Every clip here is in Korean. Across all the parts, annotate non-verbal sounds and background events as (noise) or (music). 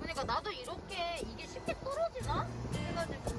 그러니까 나도 이렇게 이게 쉽게 떨어지나? 해가지고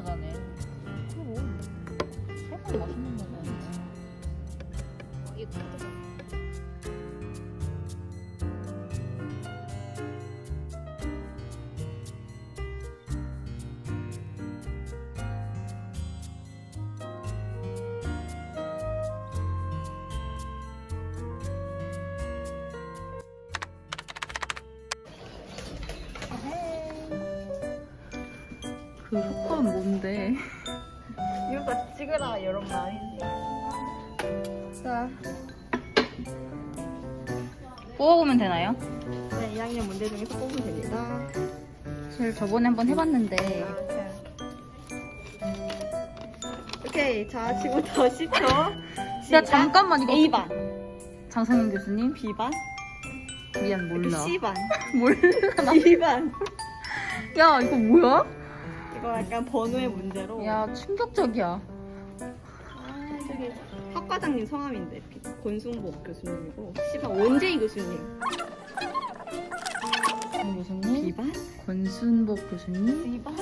여자네. 그럼. 세상 멋있는 여자네. 어, 이거 그 효과는 뭔데? 이거 찍으라 이런 말이지. 자, 뽑아보면 되나요? 네, 2학년 문제 중에서 뽑으면 됩니다. 사실 저번에 한번 해봤는데 오케이, 자, 지금부터 10초. 야 잠깐만 이거 A반, 장성현 교수님 B반, 미안 몰라 C반, (laughs) 몰라 D반. 야 이거 뭐야? 이거 약간 번호의 문제로. 야 충격적이야 아, 저기 학과장님 성함인데 비- 권순복 교수님이고 C반 원재희 교수님. 권 교수님 B반, 권순복 교수님 C반,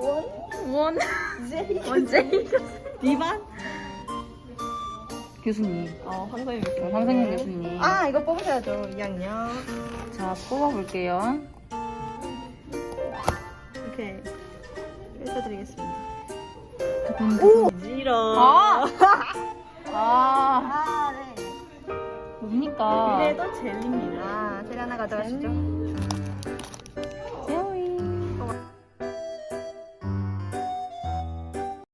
원, 원 제희. 원재 D반, 교수님 어, 황성현 교수님. 황성현 교수님 아, 이거 뽑으셔야죠, 2학년. 자 뽑아볼게요 오케이. 읽어드리겠습니다. 오! 지러. 아! (laughs) 아 아, 네. 뭡니까 그래도 젤리입니다. 젤리 하나 가져가시죠.